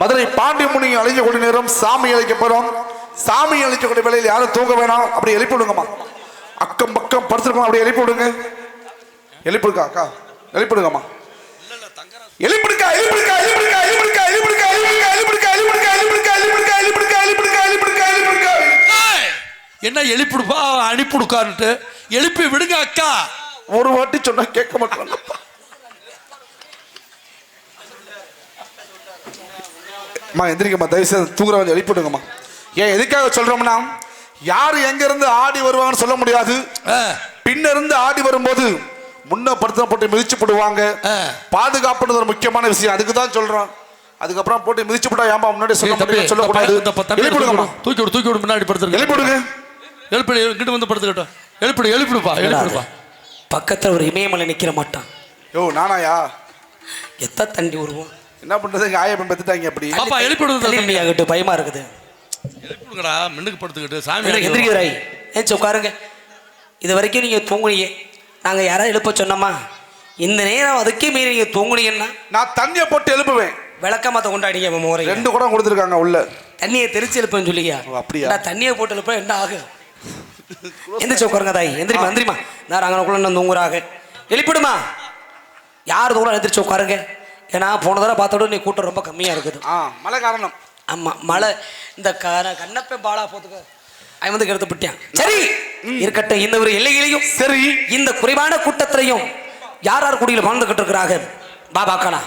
மதுரை பாண்டியமுனி அழைக்கக்கூடிய நேரம் சாமி அழைக்க போறோம் சாமி அழைக்கக்கூடிய வேலையில் யாரும் தூங்க வேணாம் அப்படி எழுப்பி விடுங்கம்மா அக்கம் பக்கம் படுத்துருக்கோம் அப்படி எழுப்பி விடுங்க எழுப்பிடுக்கா அக்கா எழுப்பிடுங்கம்மா எழுப்பிடுக்கா எழுப்பிடுக்கா எழுப்பிடுக்கா எழுப்பிடுக்கா எழுப்பிடுக்கா எழுப்பிடுக்கா எழுப்பிடுக்கா எழுப்பிடுக்கா எழுப்பிடுக்கா எழுப்பிடுக்கா எழுப்பிடுக்கா எழுப்பிடுக்கா எழுப்பிடுக்கா எழுப்பிடுக்கா என்ன எழுப்பிடுப்பா அனுப்பிடுக்கான்ட்டு எழுப்பி விடுங்க அக்கா ஒரு வாட்டி சொன்னா கேட்க மாட்டாங்க அம்மா எந்திரிக்கம்மா தயவு செய்து தூங்குறவங்க எழுப்பிடுங்கம்மா ஏன் எதுக்காக சொல்றோம்னா யார் எங்க இருந்து ஆடி வருவாங்கன்னு சொல்ல முடியாது. ஆ, பின்ன இருந்து ஆடி வரும்போது முன்ன படுத்த போட்டு மிதிச்சு போடுவாங்க. பாதுகாப்புன்றது ஒரு முக்கியமான விஷயம். அதுக்கு தான் சொல்றோம். அதுக்கப்புறம் போட்டு மிதிச்சு போட்டா ஏன்பா முன்னாடி சொல்ல சொல்லக்கூடாது தூக்கி விடு. தூக்கி விடு முன்னாடி படுத்துருங்க. எழுப்பிடுங்க. எழுப்பிடு இங்கிட்டு வந்து படுத்துக்கட்டும். எழுப்பிடு எழுப்பிடுப்பா எழுப்பிடுப்பா. பக்கத்துல ஒரு இமயமலை நிக்கிற மாட்டான். யோ நானாயா? எத்த தண்டி உருவம் என்ன பண்றது எங்க ஆயப்பன் பெத்துட்டாங்க அப்படி. பாப்பா எழுப்பிடுறது தள்ளி ஆகட்டும் பயமா இருக்குது. எழுப்பிடுங்கடா மின்னுக்கு படுத்துக்கிட்டு சாமி எந்திரிக்கிறாய் ஏன் உட்காருங்க. இது வரைக்கும் நீங்க தூங்குனீங்க. நாங்க யாராவது எழுப்ப சொன்னோமா? இந்த நேரம் அதுக்கே மீறி நீங்க தூங்குனீங்கன்னா நான் தண்ணியை போட்டு எழுப்புவேன். விளக்கமாத்த கொண்டாடிங்க முறை ரெண்டு குடம் கொடுத்துருக்காங்க உள்ள. தண்ணியை தெரிச்சு எழுப்பேன்னு சொல்லியா? அப்படியா? நான் தண்ணியை போட்டு எழுப்ப என்ன ஆகும் எந்திரிச்சு உட்காருங்க தாய். எந்திரிமா எந்திரிமா நான் அங்கனக்குள்ள நான் தூங்குறாங்க. எழுப்பிடுமா? யார் தூங்குறா எந்திரிச்சு உட்காருங்க. ஏன்னா போன தடவை பார்த்தோட நீ கூட்டம் ரொம்ப கம்மியா இருக்குது. ஆ மழை காரணம். ஆமா மழை இந்த கர கண்ணப்பே பாலா போத்துக்க அவன் வந்து கெடுத்து விட்டான். சரி இருக்கட்டும் இந்த ஒரு எல்லைகளையும் சரி. இந்த குறைவான கூட்டத்திலையும் யார் யார் குடியில் வாழ்ந்துகிட்டு இருக்கிறாங்க? பாபாக்கலா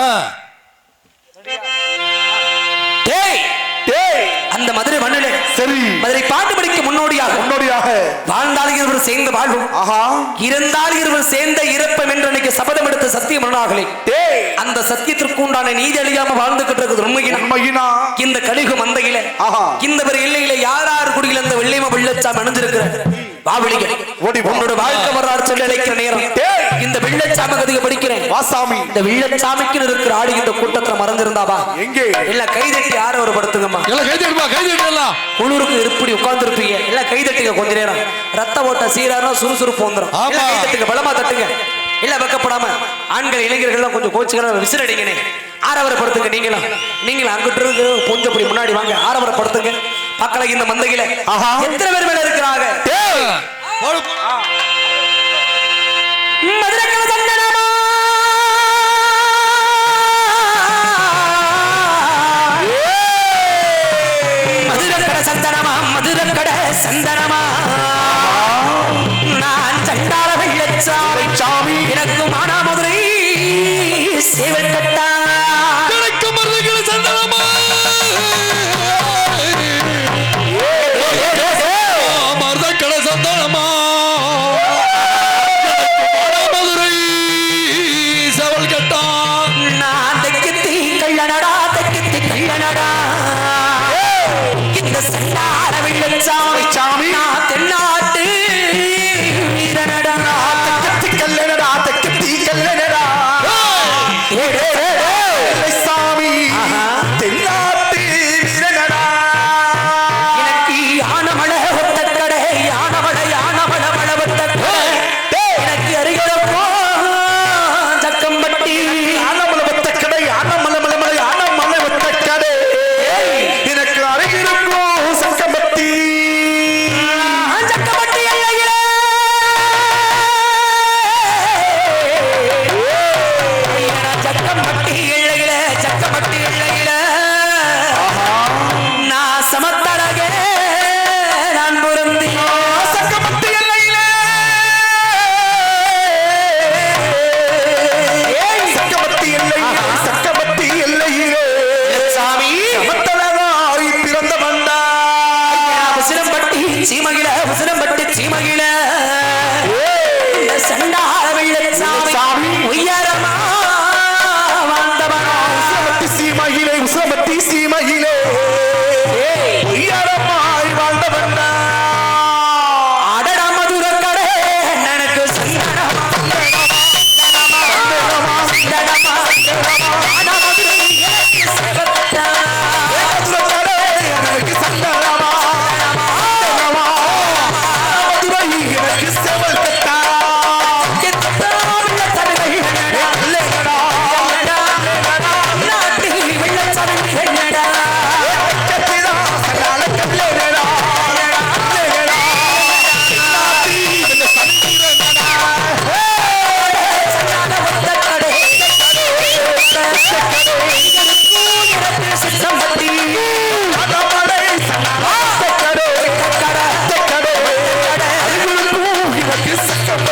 ஆ, டேய் டேய். அந்த மதுரை மண்ணிலே சரி. மதுரை பாட்டுபடிக்கு முன்னோடியாக முன்னோடியாக. வாழ்ந்தால் இருவர் சேர்ந்து வாழ்வும் ஆஹா. இருந்தால் இருவர் சேர்ந்த இறப்பம் என்று அன்னைக்கு சபதம் எடுத்த சத்தியம் டேய் அந்த சத்தியத்திற்கு உண்டான நீதி அழியாம வாழ்ந்துகிட்டு இருக்குது உண்மையினா. இந்த கலிகு மந்தையில. ஆஹா. இந்த ஒரு எல்லையில யார் யார் குடியில் அந்த வெள்ளைம வெள்ளச்சாமி அணிஞ்சிருக்கிற வாவெளிகள் ஓடி. உன்னோட வாழ்க்கை வரலாறு சொல்லி அழைக்கிற நேரம். இந்த வெள்ளச்சாமி கதையை படிக்கிறேன். வாசாமி. இந்த வெள்ளச்சாமிக்கு இருக்கிற ஆடு இந்த கூட்டத்துல மறந்திருந்தாவா? எங்கே? இல்ல கைதட்டி யார ஒரு படுத்துங்கம்மா. எல்லாம் கை தட்டுப்பா கை தட்டலாம் குளிருக்கு இருப்படி உட்கார்ந்து இருப்பீங்க இல்ல கைதட்டுங்க கொஞ்ச நேரம். ரத்த ஓட்ட சீரானா சுறுசுறுப்பு. இல்ல கைதட்டுங்க பலமா தட்டுங்க. இல்ல வெக்கப்படாம. ஆண்கள் இளைஞர்கள் கொஞ்சம் கோச்சுக்கிற விசிலடிங்கனே ஆரவரப்படுத்துங்க நீங்களும். நீங்களும் அங்கிட்டு இருந்து கொஞ்சம் அப்படி முன்னாடி வாங்க. ஆரவரப்படுத்துங்க. மக்களை இந்த மந்தையில. ஆஹா. எத்தனை பேர் மேல இருக்கிறாங்க?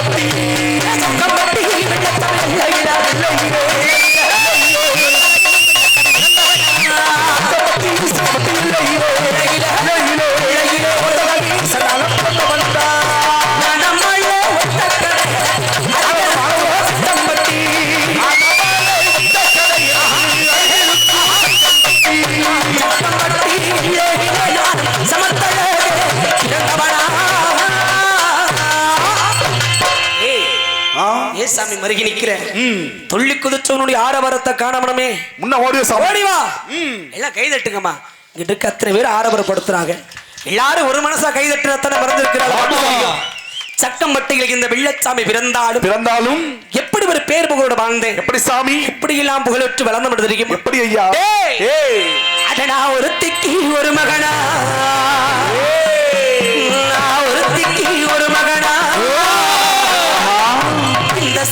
Come on. மருகி நிக்கிறேன் துள்ளி குதிச்சவனுடைய ஆரவாரத்தை காணமனமே முன்ன ஓடி வா. எல்லாம் கை தட்டுங்கம்மா. இருக்க அத்தனை பேர் ஆரவாரப்படுத்துறாங்க. எல்லாரும் ஒரு மனசா கை தட்டு அத்தனை மறந்திருக்கிறாங்க. சக்கம்பட்டியில் இந்த வெள்ளச்சாமி பிறந்தாலும் பிறந்தாலும் எப்படி ஒரு பேர் புகழோட வாழ்ந்தேன்? எப்படி சாமி? எப்படி எல்லாம் புகழற்று வளர்ந்து தெரியுமா? எப்படி ஐயா? ஏய்! ஏய். அடடா ஒருத்திக்கு ஒரு மகனா?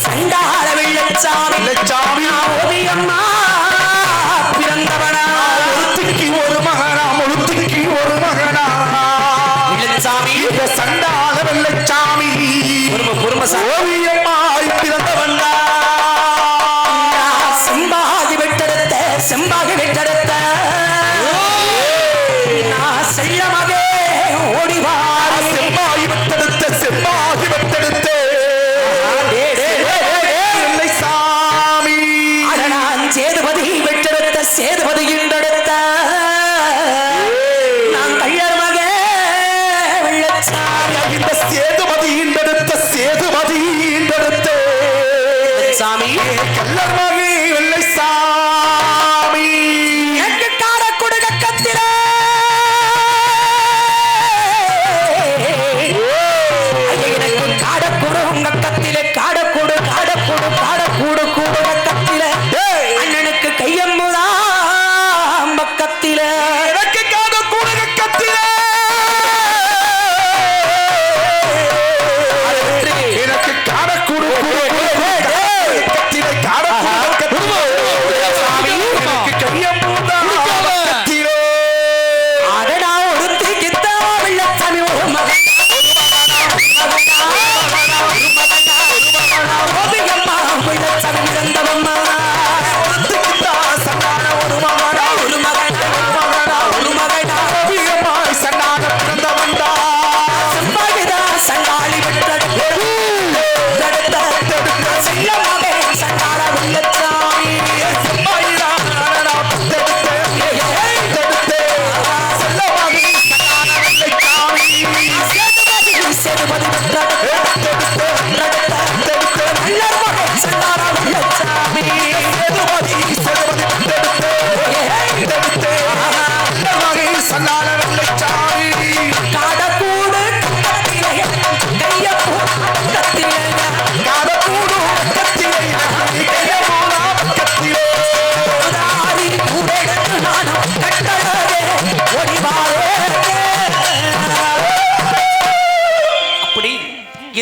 சண்டாள வெள்ளச்சாமி வெள்ளச்சாமி. ஓவியம்மா பிறந்தவனா ஒருத்திக்கு வெள்ளச்சாமி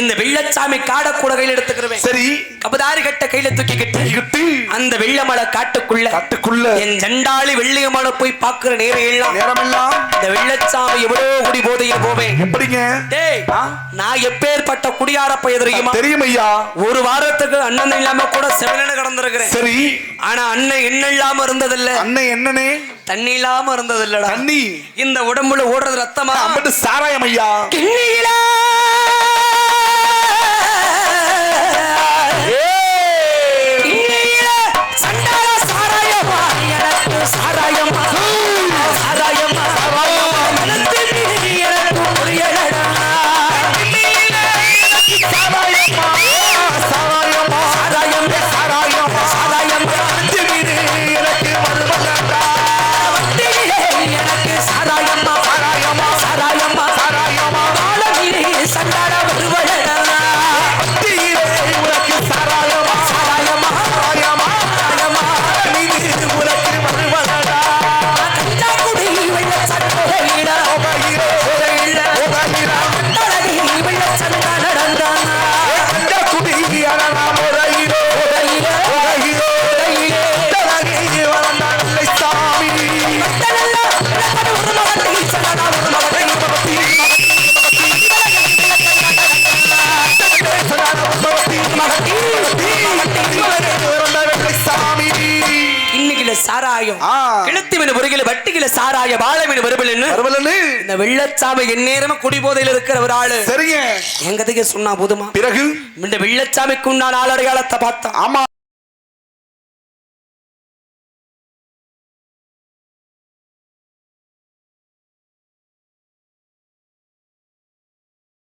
இந்த வெள்ளச்சாமி காடக்கூட கையில் எடுத்துக்கிறவேன். சரி. கபதாரி கட்ட கையில தூக்கிக்கிட்டு கிட்டு. அந்த வெள்ளமலை காட்டுக்குள்ள கட்டுக்குள்ள. என் ஜண்டாளி வெள்ளியமலை போய் பார்க்கிற நேரம் எல்லாம் நேரமெல்லாம். இந்த வெள்ளச்சாமி எவ்வளோ குடி போதையில் போவேன். எப்படிங்க? டேய் நான் எப்பேற்பட்ட குடியார பைய தெரியுமா தெரியும் ஐயா. ஒரு வாரத்துக்கு அண்ணன் இல்லாம கூட செவனு கடந்திருக்கிறேன். சரி. ஆனா அண்ணன் என்ன இல்லாம இருந்ததில்ல. அண்ணன் என்னனே? தண்ணி இல்லாம இருந்ததில்லடா. தண்ணி. இந்த உடம்புல ஓடுறது ரத்தமா? சாராயம் ஐயா. கிண்ணியில? வட்டிகில சாராய வாழை மீன் வருபலன்னு. இந்த வெள்ளச்சாமி எந்நேரமும் குடிபோதையில இருக்கிற ஒரு ஆளு சரிங்க. எங்கதுக்கு சொன்னா போதுமா? பிறகு? இந்த வெள்ளச்சாமிக்கு உண்டான ஆளடையாளத்தை பார்த்தா. ஆமா.